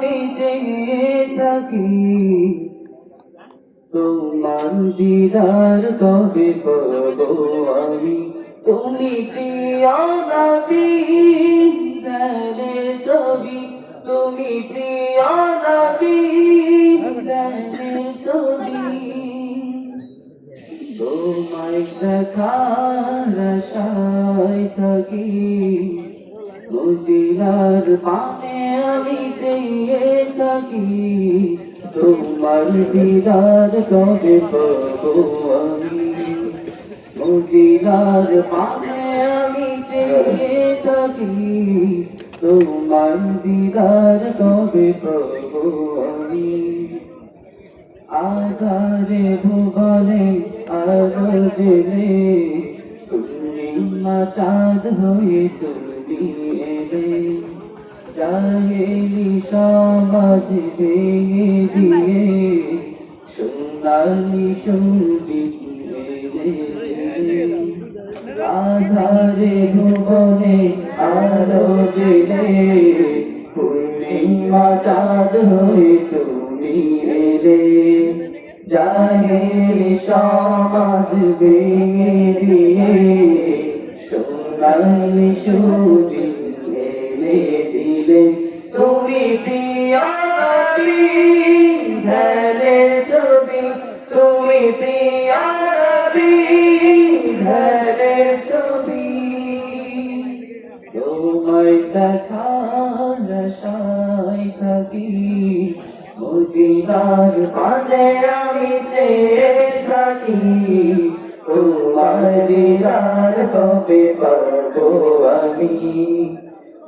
চেয়ে থাকি। তোমার দিদার কবে পাবো আমি? তুমি প্রিয় নবী ছবি? তুমি প্রিয় নবী গলে ছবি? তোমায় দেখার আশায় থাকি। মদিনার পানে চেয়ে থাকি, তোমার দিদার কবে পাবো আমি। মদিনার পানে আমি চেয়ে থাকি, তোমার দিদার কবে পাবো আমি। আধারে ভুবনে আলো পূর্ণিমা চাঁদ হয়ে তুমি এলে। চাহেলি সমাজ ভেঙে দিয়ে সোনালি সংগীত আধারে ভুবনে আলো জেলে। পূর্ণিমা চাঁদ হয়ে তুমি এলে। জাহেলি সমাজ ভেঙে দিয়ে সোনালি ছবি। তোমায় দেখার আশায় থাকি। মদিনার পানে আমি চেয়ে থাকি। তোমার দিদার কবে পাবো আমি?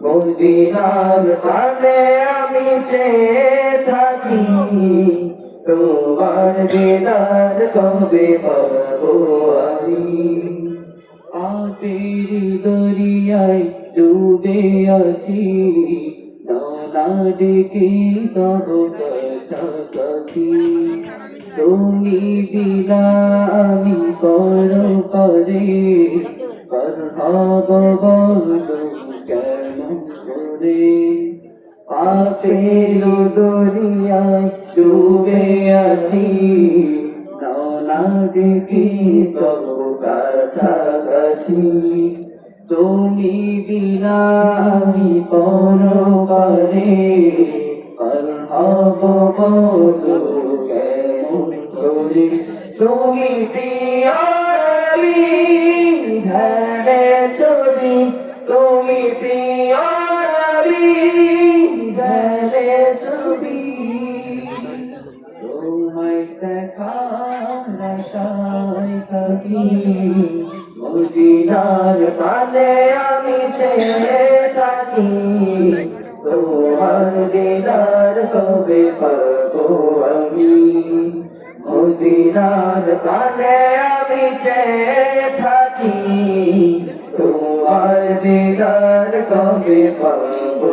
মদিনার পানে আমি চেয়ে থাকি। তোমার দিদার কবে পাবো আমি? পাপেরি দরিয়ায় ডুবে আছি, নানা ডেকে তব কাছাকাছি তুমি বিনা আমি পর পরে কেন দরিয়ায় ডুবে আছি। তুমি পর। পারে কেমন করে। তুমি প্রিয়ারি ধ্যানে ছবি তুমি প্রিয়ারি আশায় থাকি। মদিনার পানে আমি চেয়ে থাকি। তোমার দিদার কবে পাবো আমি? মদিনার পানে আমি চেয়ে থাকি। তোমার দিদার কবে পাবো